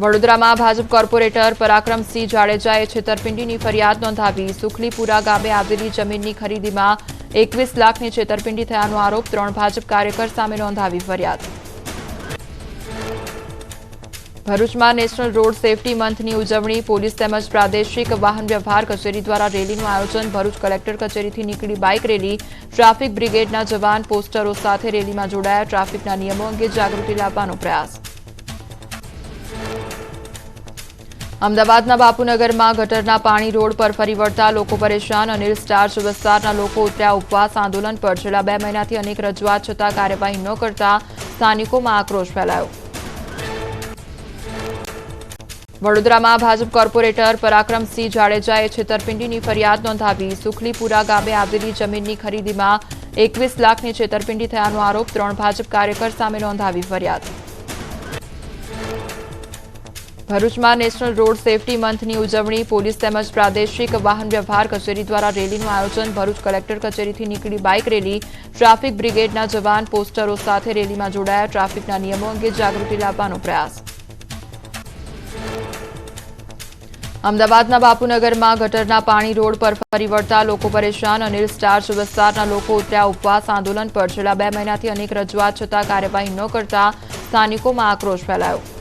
વડોદરામાં ભાજપ કોર્પોરેટર પરાક્રમસિંહ જાડેજાએ છેતરપિંડીની ફરિયાદ નોંધાવી. સુખલીપુરા ગામે આવેલી જમીનની ખરીદીમાં એકવીસ લાખની છેતરપિંડી થયાનો આરોપ ત્રણ ભાજપ કાર્યકર સામે નોંધાવી ફરિયાદ. ભરૂચમાં નેશનલ રોડ સેફટી મંથની ઉજવણી, પોલીસ તેમજ પ્રાદેશિક વાહન વ્યવહાર કચેરી દ્વારા રેલીનું આયોજન, ભરૂચ કલેક્ટર કચેરીથી નીકળી બાઇક રેલી, ટ્રાફિક બ્રિગેડના જવાન પોસ્ટરો સાથે રેલીમાં જોડાયા. ટ્રાફિકના નિયમો અંગે જાગૃતિ લાવવાનો પ્રયાસ. અમદાવાદના બાપુનગરમાં ગટરના પાણી રોડ પર ફરી વળતા લોકો પરેશાન. અનિલ સ્ટાર્ચ વિસ્તારના લોકો ઉતર્યા. ઉપવાસ આંદોલન પર છેલ્લા બે મહિનાથી અનેક રજૂઆત છતાં કાર્યવાહી ન કરતા સ્થાનિકોમાં આક્રોશ ફેલાયો. વડોદરામાં ભાજપ કોર્પોરેટર પરાક્રમસિંહ જાડેજાએ છેતરપિંડીની ફરિયાદ નોંધાવી. સુખલીપુરા ગામે આવેલી જમીનની ખરીદીમાં એકવીસ લાખની છેતરપિંડી થયાનો આરોપ ત્રણ ભાજપ કાર્યકર સામે નોંધાવી ફરિયાદ. ભરૂચમાં નેશનલ રોડ સેફટી મંથની ઉજવણી, પોલીસ તેમજ પ્રાદેશિક વાહન વ્યવહાર કચેરી દ્વારા રેલીનું આયોજન, ભરૂચ કલેક્ટર કચેરીથી નીકળી બાઇક રેલી, ટ્રાફિક બ્રિગેડના જવાન, પોસ્ટરો સાથે રેલીમાં જોડાયા, ટ્રાફિકના નિયમો અંગે જાગૃતિ લાવવાનો પ્રયાસ. અમદાવાદના બાપુનગરમાં ગટરના પાણી રોડ પર ફરી વળતા લોકો પરેશાન, અનિલ સ્ટાર્ચ વિસ્તારના લોકો ઉતર્યા ઉપવાસ આંદોલન પર. છેલ્લા બે મહિનાથી અનેક રજૂઆત છતાં કાર્યવાહી ન કરતા સ્થાનિકોમાં આક્રોશ ફેલાયો.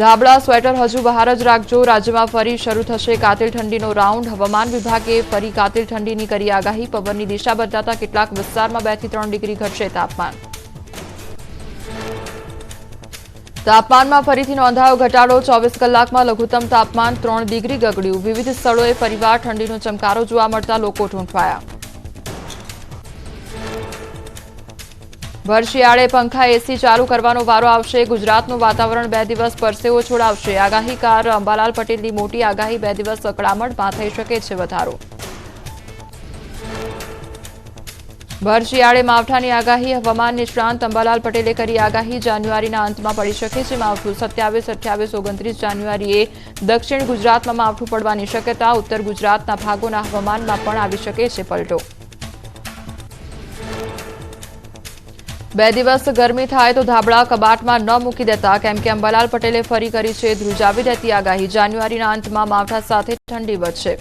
ધાબળા સ્વેટર હજુ બહાર જ રાખજો. રાજ્યમાં ફરી શરૂ થશે કાતિલ ઠંડીનો રાઉન્ડ. હવામાન વિભાગે ફરી કાતિલ ઠંડીની કરી આગાહી. પવનની દિશા બદલાતા કેટલાક વિસ્તારમાં બેથી ત્રણ ડિગ્રી ઘટશે તાપમાન. તાપમાનમાં ફરીથી નોંધાયો ઘટાડો. ચોવીસ કલાકમાં લઘુત્તમ તાપમાન ત્રણ ડિગ્રી ગગડ્યું. વિવિધ સ્થળોએ ફરીવાર ઠંડીનો ચમકારો જોવા મળતા લોકો ઠૂંઠવાયા. ભર શિયાળે પંખા એસી ચાલુ કરવાનો વારો આવશે. ગુજરાતનું વાતાવરણ બે દિવસ પરસેવો છોડાવશે. આગાહીકાર અંબાલાલ પટેલની મોટી આગાહી બે દિવસ અકળામણમાં થઈ શકે છે વધારો. ભર શિયાળે માવઠાની આગાહી, હવામાન નિષ્ણાંત અંબાલાલ પટેલે કરી આગાહી. જાન્યુઆરીના અંતમાં પડી શકે છે માવઠું. સત્યાવીસ, અઠ્યાવીસ, ઓગણત્રીસ જાન્યુઆરીએ દક્ષિણ ગુજરાતમાં માવઠું પડવાની શક્યતા, ઉત્તર ગુજરાતના ભાગોના હવામાનમાં પણ આવી શકે છે પલટો. બે દિવસ ગરમી થાય તો ધાબળા કબાટમાં ન મૂકી દેતા, કેમ કે અંબાલાલ પટેલે ફરી કરી છે ધ્રુજાવી દેતી આગાહી. જાન્યુઆરીના અંતમાં માવઠા સાથે ઠંડી વધશે.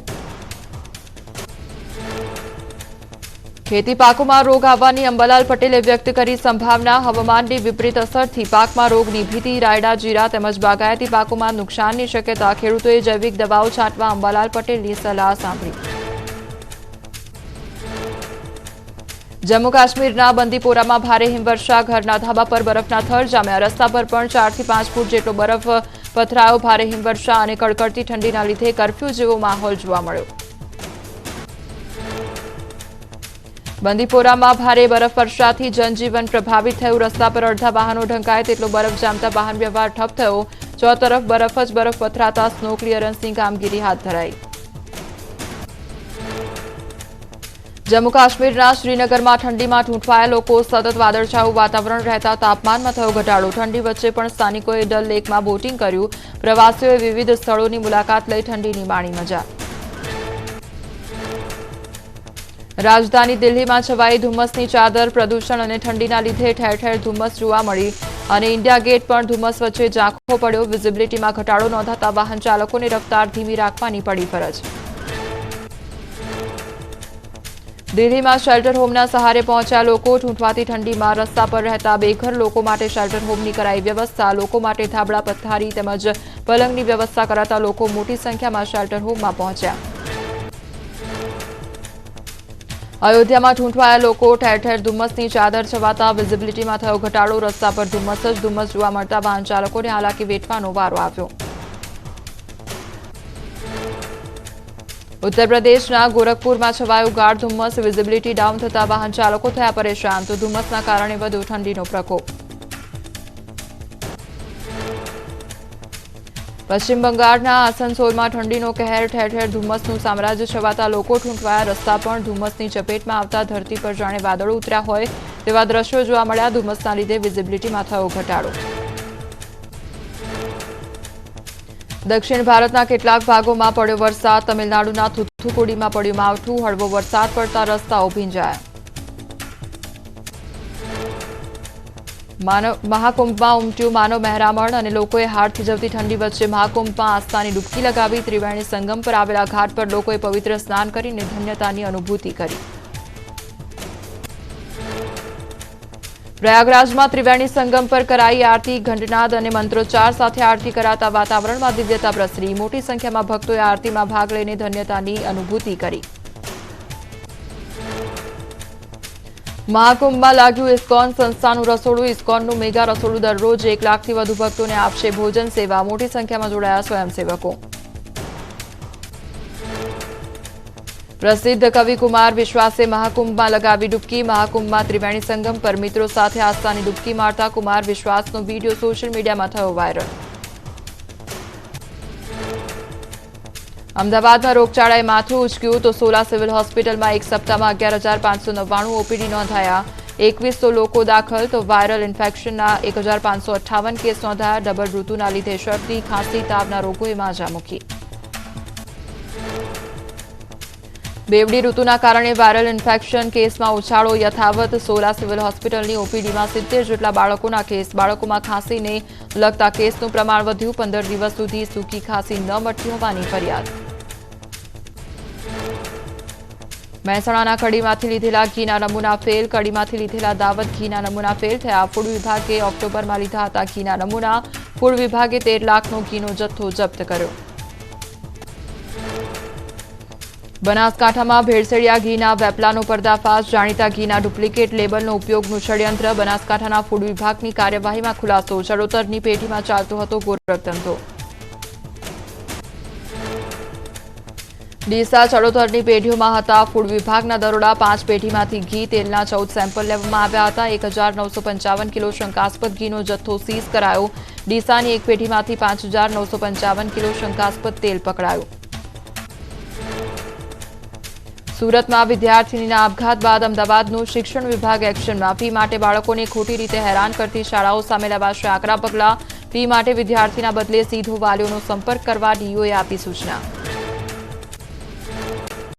ખેતી પાકોમાં રોગ આવવાની અંબાલાલ પટેલે વ્યક્ત કરી સંભાવના. હવામાનની વિપરીત અસરથી પાકમાં રોગની ભીતિ રાયડા, જીરા તેમજ બાગાયતી પાકોમાં નુકસાનની શક્યતા. ખેડૂતોએ જૈવિક દવાઓ છાંટવા અંબાલાલ પટેલની સલાહ સાંભળી. જમ્મુ કાશ્મીરના બંદીપોરામાં ભારે હિમવર્ષા, ઘરના ધાબા પર બરફના થર જામ્યા. રસ્તા પર પણ ચારથી પાંચ ફૂટ જેટલો બરફ પથરાયો. ભારે હિમવર્ષા અને કડકડતી ઠંડીના લીધે કરફ્યુ જેવો માહોલ જોવા મળ્યો. બંદીપોરામાં ભારે બરફ વર્ષાથી જનજીવન પ્રભાવિત થયું. રસ્તા પર અડધા વાહનો ઢંકાય તેટલો બરફ જામતા વાહન વ્યવહાર ઠપ થયો. ચોતરફ બરફ જ બરફ પથરાતા સ્નો ક્લિયરન્સની કામગીરી હાથ ધરાઈ. જમ્મુ કાશ્મીરના શ્રીનગરમાં ઠંડીમાં ઠૂંઠવાયા લોકો સતત વાદળછાયું વાતાવરણ રહેતા તાપમાનમાં થયો ઘટાડો. ઠંડી વચ્ચે પણ સ્થાનિકોએ ડલ લેકમાં બોટિંગ કર્યું. પ્રવાસીઓએ વિવિધ સ્થળોની મુલાકાત લઈ ઠંડીની માણી મજા રાજધાની દિલ્હીમાં છવાઈ ધુમ્મસની ચાદર પ્રદૂષણ અને ઠંડીના લીધે ઠેર ઠેર ધુમ્મસ જોવા મળી અને ઇન્ડિયા ગેટ પણ ધુમ્મસ વચ્ચે ઝાંખો પડ્યો. વિઝિબિલિટીમાં ઘટાડો નોંધાતા વાહન ચાલકોને રફતાર ધીમી રાખવાની પડી ફરજ. દિલ્હીમાં શેલ્ટર હોમના સહારે પહોંચ્યા લોકો ઠૂંઠવાતી ઠંડીમાં રસ્તા પર રહેતા બેઘર લોકો માટે શેલ્ટર હોમની કરાઈ વ્યવસ્થા. લોકો માટે થાબડા પથારી તેમજ પલંગની વ્યવસ્થા કરાતા લોકો મોટી સંખ્યામાં શેલ્ટર હોમમાં પહોંચ્યા. અયોધ્યામાં ઠૂંઠવાયા લોકો ઠેર ઠેર ધુમ્મસની ચાદર છવાતા. વિઝિબિલિટીમાં થયો ઘટાડો. રસ્તા પર ધુમ્મસ જ ધુમ્મસ જોવા મળતા વાહન ચાલકોને હાલાકી વેઠવાનો વારો આવ્યો. ઉત્તર પ્રદેશના ગોરખપુરમાં છવાયું ગાઢ ધુમ્મસ વિઝિબિલિટી ડાઉન થતા વાહન ચાલકો થયા પરેશાન, તો ધુમ્મસના કારણે વધુ ઠંડીનો પ્રકોપ. પશ્ચિમ બંગાળના આસનસોલમાં ઠંડીનો કહેર, ઠેર ઠેર ધુમ્મસનું સામ્રાજ્ય છવાતા લોકો ઠૂંઠવાયા રસ્તા પણ ધુમ્મસની ચપેટમાં આવતા ધરતી પર જાણે વાદળો ઉતર્યા હોય તેવા દ્રશ્યો જોવા મળ્યા. ધુમ્મસના લીધે વિઝિબિલિટીમાં થયો ઘટાડો. દક્ષિણ ભારતના કેટલાક ભાગોમાં પડ્યો વરસાદ. તમિલનાડુના થુથુકુડીમાં પડ્યું માવઠું. હળવો વરસાદ પડતા રસ્તાઓ ભીંજાયા. મહાકુંભમાં ઉમટ્યું માનવ મહેરામણ અને લોકોએ હાડ થીજવતી ઠંડી વચ્ચે મહાકુંભમાં આસ્થાની ડૂબકી લગાવી. ત્રિવેણી સંગમ પર આવેલા ઘાટ પર લોકોએ પવિત્ર સ્નાન કરીને ધન્યતાની અનુભૂતિ કરી. પ્રયાગરાજમાં ત્રિવેણી સંગમ પર કરાઈ આરતી, ઘંટનાદ અને મંત્રોચ્ચાર સાથે આરતી કરાતા વાતાવરણમાં દિવ્યતા પ્રસરી મોટી સંખ્યામાં ભક્તોએ આરતીમાં ભાગ લઈને ધન્યતાની અનુભૂતિ કરી. મહાકુંભમાં લાગ્યું ઇસ્કોન સંસ્થાનું રસોડું. ઇસ્કોનનું મેગા રસોડું દરરોજ એક લાખથી વધુ ભક્તોને આપશે ભોજન સેવા. મોટી સંખ્યામાં જોડાયા સ્વયંસેવકો. પ્રસિદ્ધ કવિ કુમાર વિશ્વાસે મહાકુંભમાં લગાવી ડૂબકી. મહાકુંભમાં ત્રિવેણી સંગમ પર મિત્રો સાથે આસ્થાની ડૂબકી મારતા કુમાર વિશ્વાસનો વીડિયો સોશિયલ મીડિયામાં થયો વાયરલ. અમદાવાદમાં રોગચાળાએ માથું ઉચક્યું તો સોલા સિવિલ હોસ્પિટલમાં એક સપ્તાહમાં અગિયાર હજાર પાંચસો નવ્વાણું ઓપીડી નોંધાયા. એકવીસો લોકો દાખલ તો વાયરલ ઇન્ફેક્શનના એક હજાર પાંચસો અઠ્ઠાવન કેસ નોંધાયા. ડબલ ઋતુના લીધે શરદી, ખાંસી, તાવના રોગોએ માજા મૂકી બેવડી ઋતુના કારણે વાયરલ ઇન્ફેક્શન કેસમાં ઉછાળો યથાવત સોલા સિવિલ હોસ્પિટલની ઓપીડીમાં સિત્તેર જેટલા બાળકોના કેસ. બાળકોમાં ખાંસીને લગતા કેસનું પ્રમાણ વધ્યું. પંદર દિવસ સુધી સૂકી ખાંસી ન મટતી હોવાની ફરિયાદ. મહેસાણાના કડીમાંથી લીધેલા ઘીના નમૂના ફેલ. કડીમાંથી લીધેલા દાવત ઘીના નમૂના ફેલ થયા. ફૂડ વિભાગે ઓક્ટોબરમાં લીધા હતા ઘીના નમૂના. ફૂડ વિભાગે તેર લાખનો ઘીનો જથ્થો જપ્ત કર્યો. બનાસકાંઠામાં ભેળસેળિયા ઘીના વેપલાનો પર્દાફાશ, જાણીતા ઘીના ડુપ્લિકેટ લેબલનો ઉપયોગનું ષડયંત્ર, બનાસકાંઠાના ફૂડ વિભાગની કાર્યવાહીમાં ખુલાસો ચડોતરની પેઢીમાં ચાલતો હતો ગોરખધંધો. ડીસા ચડોતરની પેઢીઓમાં હતા ફૂડ વિભાગના દરોડા, પાંચ પેઢીમાંથી ઘી, તેલના ચૌદ સેમ્પલ લેવામાં આવ્યા હતા. એક હજાર નવસો પંચાવન કિલો શંકાસ્પદ ઘીનો જથ્થો સીઝ કરાયો. ડીસાની એક પેઢીમાંથી પાંચ હજાર નવસો પંચાવન કિલો શંકાસ્પદ તેલ પકડાયું. સુરતમાં વિદ્યાર્થીનીના આપઘાત બાદ અમદાવાદનું શિક્ષણ વિભાગ એક્શનમાં. ફી માટે બાળકોને ખોટી રીતે હેરાન કરતી શાળાઓ સામે લેવાશે આકરા પગલાં. ફી માટે વિદ્યાર્થીના બદલે સીધો વાલીઓનો સંપર્ક કરવા ડીઓએ આપી સૂચના.